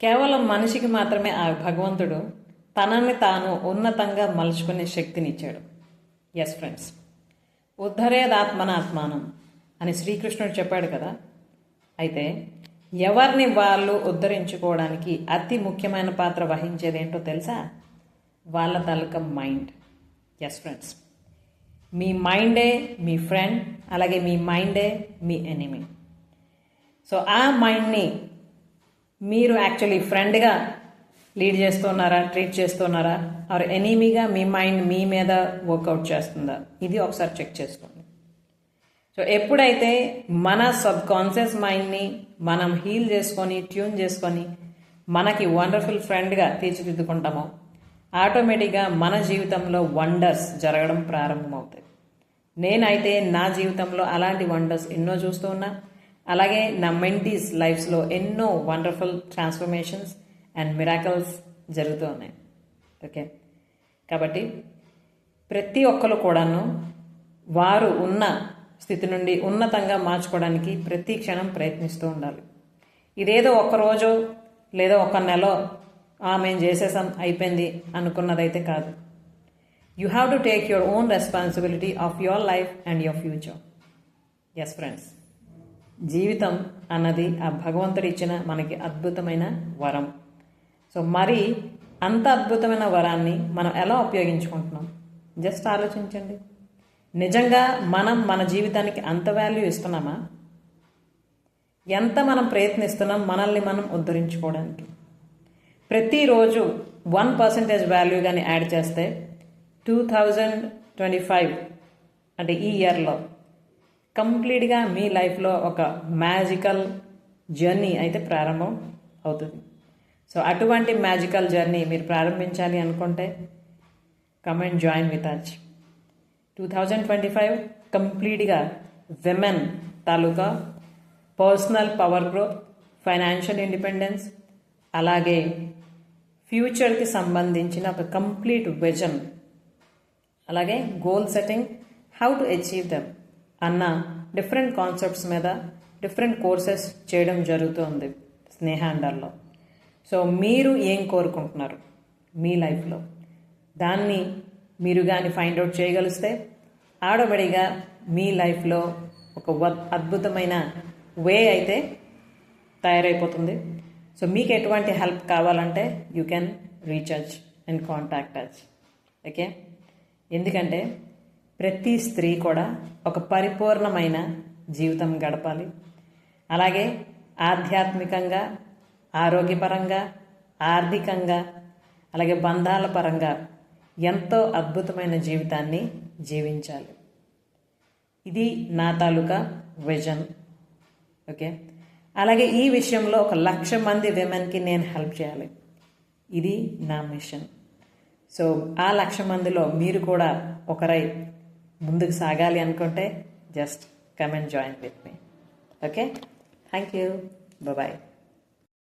కేవలం మనిషికి మాత్రమే ఆ భగవంతుడు తనని తాను ఉన్నతంగా మలుచుకునే శక్తినిచ్చాడు. ఎస్ ఫ్రెండ్స్ ఉద్ధరేదాత్మనాత్మానం అని శ్రీకృష్ణుడు చెప్పాడు కదా. అయితే ఎవరిని వాళ్ళు ఉద్ధరించుకోవడానికి అతి ముఖ్యమైన పాత్ర వహించేది ఏంటో తెలుసా? వాళ్ళ తాలూకా మైండ్. ఎస్ ఫ్రెండ్స్ మీ మైండే మీ ఫ్రెండ్ అలాగే మీ మైండే మీ ఎనిమీ. సో ఆ మైండ్ని మీరు యాక్చువల్లీ ఫ్రెండ్గా లీడ్ చేస్తున్నారా ట్రీట్ చేస్తున్నారా? ఆర్ ఎనీమీగా మీ మైండ్ మీ మీద వర్కౌట్ చేస్తుందా? ఇది ఒకసారి చెక్ చేసుకోండి. సో ఎప్పుడైతే మన సబ్ కాన్షియస్ మైండ్ని మనం హీల్ చేసుకొని ట్యూన్ చేసుకొని మనకి వండర్ఫుల్ ఫ్రెండ్గా తీర్చిదిద్దుకుంటామో ఆటోమేటిక్గా మన జీవితంలో వండర్స్ జరగడం ప్రారంభమవుతాయి. నేనైతే నా జీవితంలో అలాంటి వండర్స్ ఎన్నో చూస్తూ ఉన్నా. అలాగే నా మెంటీస్ లైఫ్స్లో ఎన్నో వండర్ఫుల్ ట్రాన్స్ఫర్మేషన్స్ అండ్ మిరాకల్స్ జరుగుతూ ఉన్నాయి. ఓకే? కాబట్టి ప్రతి ఒక్కరు కూడాను వారు ఉన్న స్థితి నుండి ఉన్నతంగా మార్చుకోవడానికి ప్రతి క్షణం ప్రయత్నిస్తూ ఉండాలి. ఇదేదో ఒక రోజు లేదా ఒక నెల మేము చేసేసాం అయిపోయింది అనుకున్నదైతే కాదు. You have to take your own responsibility of your life and your future yes friends జీవితం అన్నది ఆ భగవంతుడు ఇచ్చిన మనకి అద్భుతమైన వరం. సో మరి అంత అద్భుతమైన వరాన్ని మనం ఎలా ఉపయోగించుకుంటున్నాం? జస్ట్ ఆలోచించండి. నిజంగా మనం మన జీవితానికి అంత వాల్యూ ఇస్తున్నామా? ఎంత మనం ప్రయత్నిస్తున్నాం మనల్ని మనం ఉద్ధరించుకోవడానికి? ప్రతిరోజు వన్ పర్సెంటేజ్ వాల్యూ కానీ యాడ్ చేస్తే టూ థౌజండ్ ట్వంటీ ఫైవ్ అంటే ఈ ఇయర్లో కంప్లీట్గా మీ లైఫ్లో ఒక మ్యాజికల్ జర్నీ అయితే ప్రారంభం అవుతుంది. సో అటువంటి మ్యాజికల్ జర్నీ మీరు ప్రారంభించాలి అనుకుంటే comment join with అచ్ two thousand twenty five కంప్లీట్గా విమెన్ తాలూకా personal power growth financial independence అలాగే ఫ్యూచర్కి సంబంధించిన ఒక కంప్లీట్ విజన్ అలాగే goal setting how to achieve them. అన్న డిఫరెంట్ కాన్సెప్ట్స్ మీద డిఫరెంట్ కోర్సెస్ చేయడం జరుగుతుంది స్నేహాండాల్లో సో మీరు ఏం కోరుకుంటున్నారు మీ లైఫ్లో? దాన్ని మీరు కానీ ఫైండ్ అవుట్ చేయగలిస్తే ఆడబడిగా మీ లైఫ్లో ఒక అద్భుతమైన వే అయితే తయారైపోతుంది. సో మీకు ఎటువంటి హెల్ప్ కావాలంటే you can recharge and contact అచ్ okay? ఎందుకంటే ప్రతి స్త్రీ కూడా ఒక పరిపూర్ణమైన జీవితం గడపాలి. అలాగే ఆధ్యాత్మికంగా ఆరోగ్యపరంగా ఆర్థికంగా అలాగే బంధాల పరంగా ఎంతో అద్భుతమైన జీవితాన్ని జీవించాలి. ఇది నా తాలూకా విజన్. ఓకే? అలాగే ఈ విషయంలో ఒక లక్ష మంది విమెన్కి నేను హెల్ప్ చేయాలి. ఇది నా మిషన్. సో ఆ లక్ష మందిలో మీరు కూడా ఒకరై ముందుకు సాగాలి అనుకుంటే జస్ట్ కమెంట్ జాయిన్ విత్ మీ ఓకే థ్యాంక్ యూ బాయ్